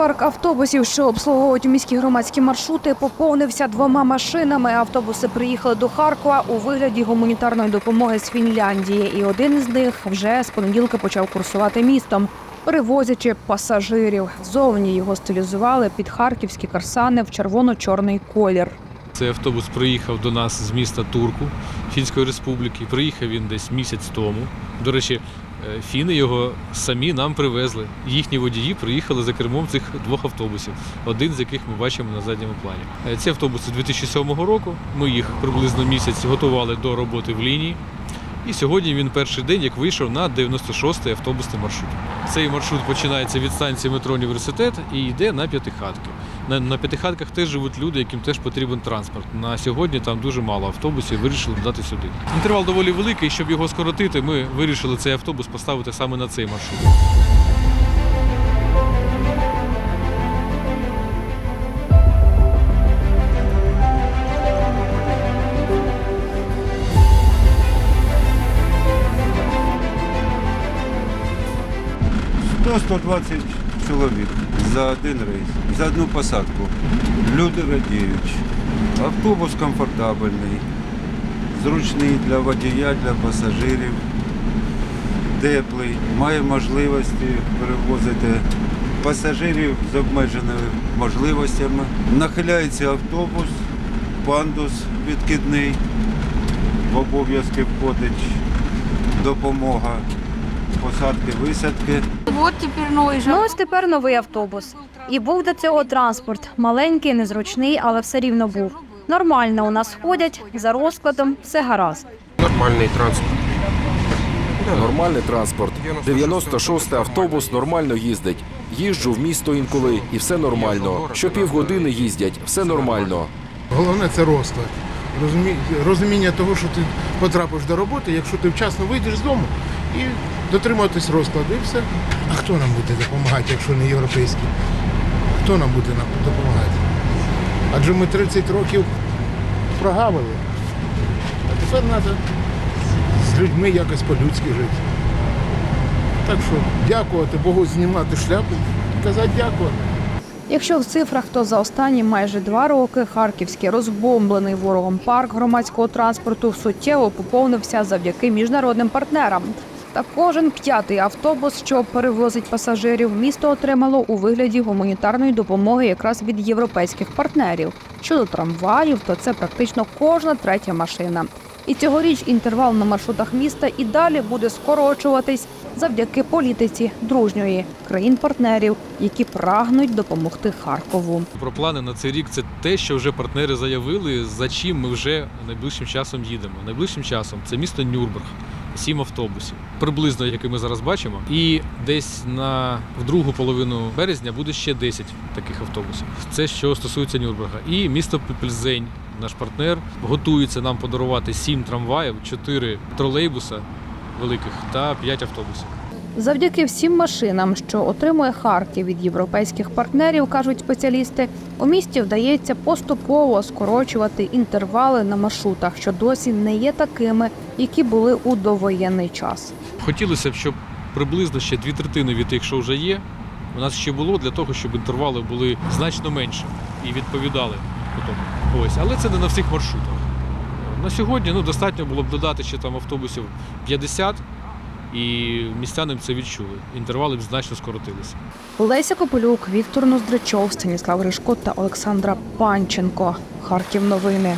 Парк автобусів, що обслуговують міські громадські маршрути, поповнився двома машинами. Автобуси приїхали до Харкова у вигляді гуманітарної допомоги з Фінляндії. І один з них вже з понеділка почав курсувати містом, перевозячи пасажирів. Зовні його стилізували під харківські карсани в червоно-чорний колір. Цей автобус приїхав до нас з міста Турку Фінської республіки. Приїхав він десь місяць тому. До речі, фіни його самі нам привезли. Їхні водії приїхали за кермом цих двох автобусів, один з яких ми бачимо на задньому плані. Е, Ці автобуси 2007 року. Ми їх приблизно місяць готували до роботи в лінії. І сьогодні він перший день, як вийшов на 96-й автобусний маршрут. Цей маршрут починається від станції метро університет і йде на п'ятихатки. На, на п'ятихатках теж живуть люди, яким теж потрібен транспорт. На сьогодні там дуже мало автобусів, вирішили додати сюди. Інтервал доволі великий, щоб його скоротити, ми вирішили цей автобус поставити саме на цей маршрут. До 120 чоловік за один рейс, за одну посадку. Люди радіють. Автобус комфортабельний, зручний для водія, для пасажирів, теплий, має можливості перевозити пасажирів з обмеженими можливостями. Нахиляється автобус, пандус відкидний, в обов'язки входить допомога посадки, висадки. Вот теперь новый же. Ну ось тепер новий автобус. І був до цього транспорт. Маленький, незручний, але все рівно був. Нормально у нас ходять за розкладом, все гаразд. Нормальний транспорт. Нормальний транспорт. 96-й автобус нормально їздить. Їжджу в місто інколи, і все нормально. Що півгодини їздять, все нормально. Головне це розклад. Розумі... Розуміння того, що ти потрапиш до роботи, якщо ти вчасно вийдеш з дому і дотримуватись розкладу, і все. А хто нам буде допомагати, якщо не європейський? Хто нам буде нам допомагати? Адже ми 30 років прогавили. А тепер треба з людьми якось по-людськи жити. Так що дякувати Богу, знімати шляпу і казати дякувати. Якщо в цифрах, то за останні майже два роки харківський розбомблений ворогом парк громадського транспорту суттєво поповнився завдяки міжнародним партнерам. Та кожен п'ятий автобус, що перевозить пасажирів, місто отримало у вигляді гуманітарної допомоги якраз від європейських партнерів. Щодо трамваїв, то це практично кожна третя машина. І цьогоріч інтервал на маршрутах міста і далі буде скорочуватись завдяки політиці дружньої країн-партнерів, які прагнуть допомогти Харкову. Про плани на цей рік це те, що вже партнери заявили, за чим ми вже найближчим часом їдемо. Найближчим часом це місто Нюрнберг. Сім автобусів, приблизно, які ми зараз бачимо, і десь на в другу половину березня буде ще 10 таких автобусів. Це що стосується Нюрнберга. І місто Пельзень, наш партнер, готується нам подарувати 7 трамваїв, 4 тролейбуса великих та 5 автобусів. Завдяки всім машинам, що отримує Харків від європейських партнерів, кажуть спеціалісти, у місті вдається поступово скорочувати інтервали на маршрутах, що досі не є такими, які були у довоєнний час. Хотілося б, щоб приблизно ще дві третини від тих, що вже є, у нас ще було для того, щоб інтервали були значно менше і відповідали тому. Ось, але це не на всіх маршрутах. На сьогодні ну, достатньо було б додати ще там автобусів 50, і містяни це відчули. Інтервали б значно скоротилися. Леся Копилюк, Віктор Ноздричов, Станіслав Ришко та Олександра Панченко. Харків новини.